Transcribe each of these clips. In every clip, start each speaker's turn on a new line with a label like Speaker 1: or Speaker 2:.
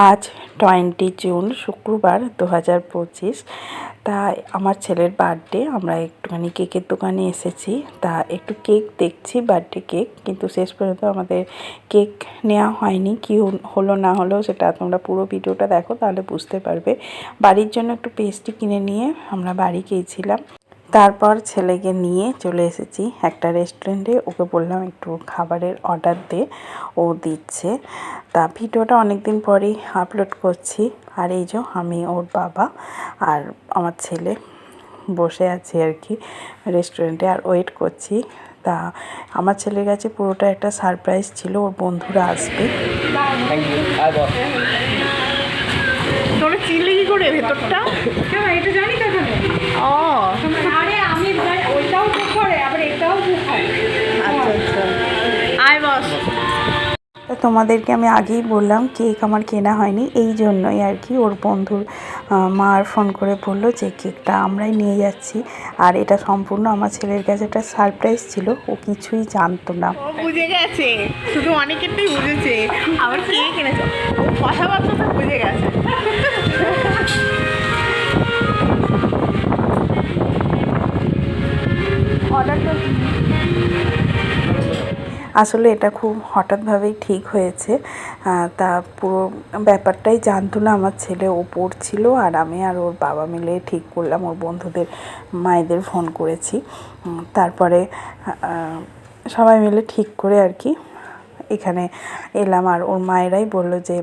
Speaker 1: আজ twenty June শুক্রবার দু হাজার পঁচিশ। তা আমার ছেলের বার্থডে, আমরা একটুখানি কেকের দোকানে এসেছি। তা একটু কেক দেখছি, বার্থডে কেক, কিন্তু শেষ পর্যন্ত আমাদের কেক নেওয়া হয়নি। কি হল- না হলো সেটা তোমরা পুরো ভিডিওটা দেখো, তাহলে বুঝতে পারবে। বাড়ির জন্য একটু পেস্ট্রি কিনে নিয়ে আমরা বাড়ি গিয়েছিলাম। তারপর ছেলেকে নিয়ে চলে এসেছি একটা রেস্টুরেন্টে। ওকে বললাম একটু খাবারের অর্ডার দে ও দিচ্ছে। তা ভিডিওটা অনেক দিন পরেই আপলোড করছি। আর এই যে আমি ওর বাবা আর আমার ছেলে বসে আছি আর কি রেস্টুরেন্টে আর ওয়েট করছি। তা আমার ছেলের কাছে পুরোটা একটা সারপ্রাইজ ছিল ওর বন্ধুরা আসবে।
Speaker 2: চিনলি কি করে ভেতরটা?
Speaker 3: এটা
Speaker 1: তোমাদেরকে আমি আগেই বললাম, কেক আমার কেনা হয়নি, এই জন্যই আর কি ওর বন্ধুর মার ফোন করে বলল যে কেকটা আমরাই নিয়ে যাচ্ছি। আর এটা সম্পূর্ণ আমার ছেলের কাছে একটা সারপ্রাইজ ছিল, ও কিছুই জানতো না।
Speaker 2: বুঝে গেছে, শুধু অনেকেরটাই বুঝেছে, আবার কে কিনেছে? কথাবার্তা বুঝে গেছে।
Speaker 1: আসলে এটা খুব হঠাৎভাবেই ঠিক হয়েছে। তা পুরো ব্যাপারটাই জানতো না আমার ছেলে। ও পড়ছিল আর আমি আর ওর বাবা মিলে ঠিক করলাম। ওর বন্ধুদের, মায়েদের ফোন করেছি। তারপরে সবাই মিলে ঠিক করে আর কি এখানে এলাম আর ওর মায়েরাই বলল যে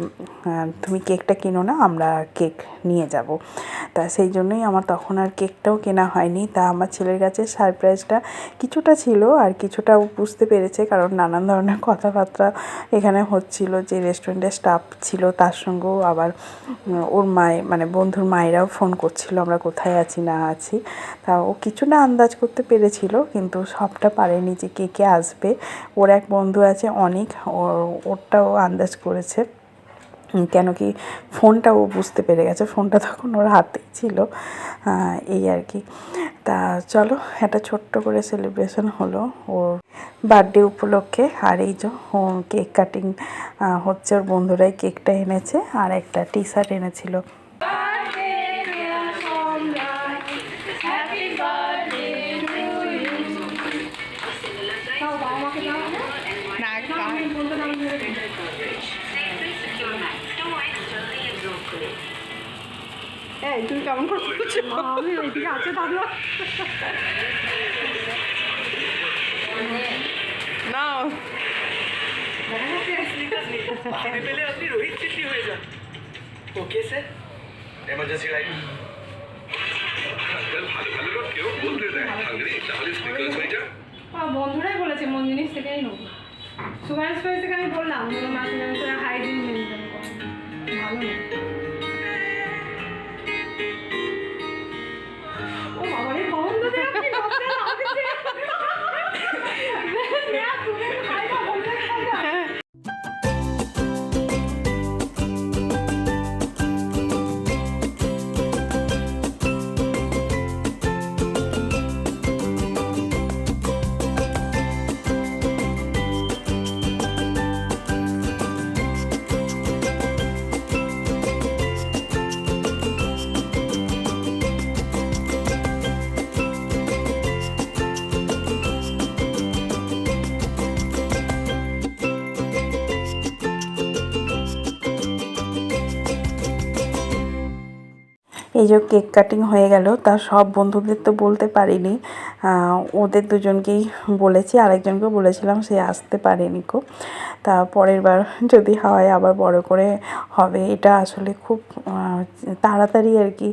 Speaker 1: তুমি কেকটা কিনো না, আমরা কেক নিয়ে যাব। তা সেই জন্যই আমার তখন আর কেকটাও কেনা হয়নি। তা আমার ছেলের কাছে সারপ্রাইজটা কিছুটা ছিল আর কিছুটা বুঝতে পেরেছে, কারণ নানান ধরনের কথাবার্তা এখানে হচ্ছিল যে, রেস্টুরেন্টের স্টাফ ছিল, তার সঙ্গেও আবার ওর মায়ে মানে বন্ধুর মায়েরাও ফোন করছিল, আমরা কোথায় আছি, না আছি? তা ও কিছুটা আন্দাজ করতে পেরেছিল, কিন্তু সবটা পারেনি যে, কে কে আসবে। ওর এক বন্ধু আছে অনেক ওরটাও আন্দাজ করেছে। কেন কি ফোনটা ও বুঝতে পেরে গেছে। ফোনটা তখন ওর হাতেই ছিল এই আর কি। তা চলো, একটা ছোট্ট করে সেলিব্রেশন হলো ওর বার্থডে উপলক্ষে। আর এই যে কেক কাটিং হচ্ছে ওর বন্ধুরাই কেকটা এনেছে। আর একটা টি শার্ট এনেছিল
Speaker 2: এই তুমি কেমন করছ
Speaker 3: আমি ওইদিকে আছে দাদু।
Speaker 2: নাও।
Speaker 4: আপনি পেলে আপনি রোহিত চিট্টি হয়ে যান। ওকে স্যার এমার্জেন্সি লাইট
Speaker 5: ভালো ভালো লোক কেউ বলতে দেয় তাহলে স্নিকার্স হয়ে যা
Speaker 3: বন্ধুরাই বলেছে মন জিনিস থেকেই নেব। সুগার স্টোরি থেকে আমি বললাম মাসে মাসে হাইজিন মেনটেন ভালো না।
Speaker 1: এই যে কেক কাটিং হয়ে গেল, তা সব বন্ধুদের তো বলতে পারিনি। ওদের দুজনকেই বলেছি, আরেকজনকেও বলেছিলাম সে আসতে পারেনি কো তা পরের বার যদি হয় আবার বড় করে হবে। এটা আসলে খুব তাড়াতাড়ি আর কি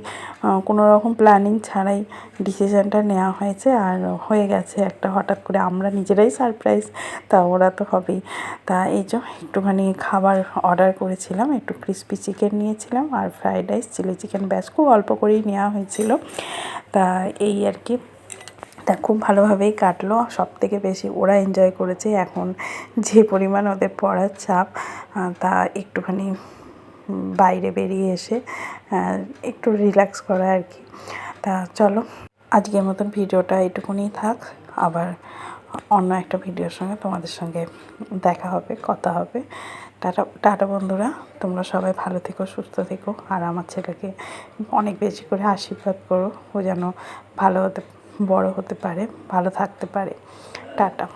Speaker 1: কোনো রকম প্ল্যানিং ছাড়াই ডিসিশানটা নেওয়া হয়েছে। আর হয়ে গেছে একটা হঠাৎ করে আমরা নিজেরাই সারপ্রাইজ তা ওরা তো হবেই। তা এই যে একটুখানি খাবার অর্ডার করেছিলাম, একটু ক্রিস্পি চিকেন নিয়েছিলাম, আর ফ্রাইড রাইস চিলি চিকেন ব্যাস, খুব অল্প করেই নেওয়া হয়েছিল। তা এই আর কি। তা খুব ভালোভাবেই কাটলো। সব থেকে বেশি ওরা এনজয় করেছে এখন যে পরিমাণ ওদের পড়ার চাপ তা একটুখানি বাইরে বেরিয়ে এসে একটু রিল্যাক্স করা আর কি। তা চলো, আজকের মতন ভিডিওটা এটুকুনি থাক। আবার অন্য একটা ভিডিওর সঙ্গে তোমাদের সঙ্গে দেখা হবে, কথা হবে। টাটা টাটা বন্ধুরা, তোমরা সবাই ভালো থেকো, সুস্থ থেকো, আর আমার ছেলেকে অনেক বেশি করে আশীর্বাদ করো ও যেন ভালো হতে, বড় হতে পারে, ভালো থাকতে পারে। টাটা।